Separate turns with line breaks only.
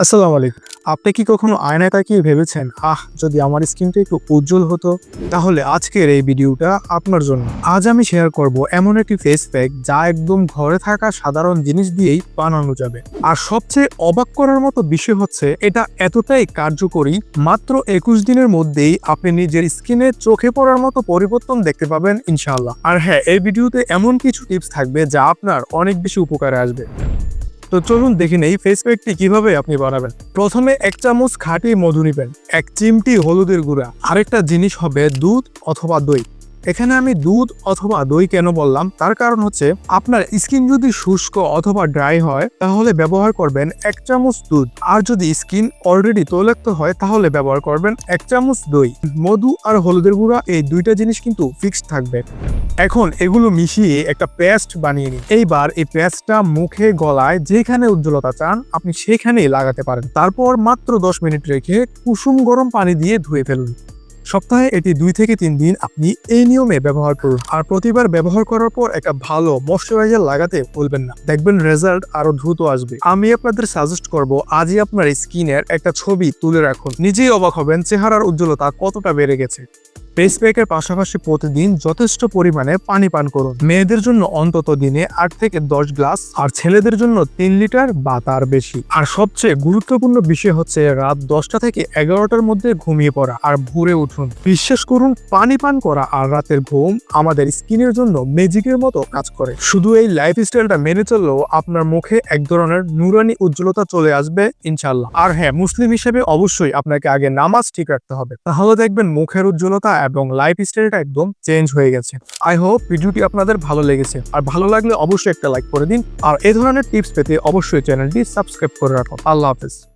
আসসালামু আলাইকুম। আপনি কি কখনো আয়নায় তাকিয়ে ভেবেছেন, আহ, যদি আমার স্কিনটা একটু উজ্জ্বল হতো, তাহলে আজকের এই ভিডিওটা আপনার জন্য? আজ আমি শেয়ার করব এমন একটি ফেস প্যাক যা একদম ঘরে থাকা সাধারণ জিনিস দিয়েই বানানো যাবে। আর সবচেয়ে অবাক করার মতো বিষয় হচ্ছে, এটা এতটাই কার্যকরী, মাত্র একুশ দিনের মধ্যেই আপনি নিজের স্কিনে চোখে পড়ার মতো পরিবর্তন দেখতে পাবেন, ইনশাআল্লাহ। আর হ্যাঁ এই ভিডিওতে এমন কিছু টিপস থাকবে যা আপনার অনেক বেশি উপকারে আসবে। তো চলুন দেখি নেই ফেস প্যাকটি কীভাবে আপনি বানাবেন। প্রথমে এক চামচ খাঁটি মধু নিবেন, এক চিমটি হলুদের গুঁড়া, আরেকটা জিনিস হবে দুধ অথবা দই। এখানে আমি দুধ অথবা দই কেন বললাম? তার কারণ হচ্ছে, আপনার স্কিন যদি শুষ্ক অথবা ড্রাই হয়, তাহলে ব্যবহার করবেন এক চামচ দুধ। আর যদি স্কিন অলরেডি তৈলাক্ত হয়, তাহলে ব্যবহার করবেন এক চামচ দই। মধু আর হলুদের গুঁড়া, এই দুইটা জিনিস কিন্তু ফিক্সড থাকবে। এখন এগুলো মিশিয়ে একটা পেস্ট বানিয়ে নিন। এইবার এই পেস্টটা মুখে, গলায় যেখানে উজ্জ্বলতা চান, আপনি সেখানেই লাগাতে পারেন। তারপর মাত্র দশ মিনিট রেখে কুসুম গরম পানি দিয়ে ধুয়ে ফেলুন। সপ্তাহে এটি দুই থেকে তিন দিন আপনি এই নিয়মে ব্যবহার করুন। আর প্রতিবার ব্যবহার করার পর একটা ভালো ময়শ্চারাইজার লাগাতে ভুলবেন না। দেখবেন রেজাল্ট আরও দ্রুত আসবে। আমি আপনাদের সাজেস্ট করব, আজই আপনার স্কিনের একটা ছবি তুলে রাখুন। নিজেই অবাক হবেন, চেহারার উজ্জ্বলতা কতটা বেড়ে গেছে। ফেস প্যাকের পাশাপাশি প্রতিদিন যথেষ্ট পরিমাণে পানি পান করুন। মেয়েদের জন্য অন্তত দিনে আট থেকে দশ গ্লাস, আর ছেলেদের জন্য তিন লিটার বা তার বেশি। আর সবচেয়ে গুরুত্বপূর্ণ বিষয় হচ্ছে রাত দশটা থেকে এগারোটার মধ্যে ঘুমিয়ে পড়া, আর ভোরে উঠুন। বিশ্বাস করুন, পানি পান করা আর রাতের ঘুম আমাদের স্কিনের জন্য ম্যাজিকের মতো কাজ করে। শুধু এই লাইফ স্টাইলটা মেনে চললেও আপনার মুখে এক ধরনের নুরানি উজ্জ্বলতা চলে আসবে ইনশাল্লাহ আর হ্যাঁ মুসলিম হিসেবে অবশ্যই আপনাকে আগে নামাজ ঠিক রাখতে হবে। তাহলে দেখবেন মুখের উজ্জ্বলতা এবং লাইফ স্টাইলটা একদম চেঞ্জ হয়ে গেছে। আই হোপ ভিডিওটি আপনাদের ভালো লেগেছে। আর ভালো লাগলে অবশ্যই একটা লাইক করে দিন। আর এই ধরনের টিপস পেতে অবশ্যই চ্যানেলটি সাবস্ক্রাইব করে রাখুন। আল্লাহ হাফেজ।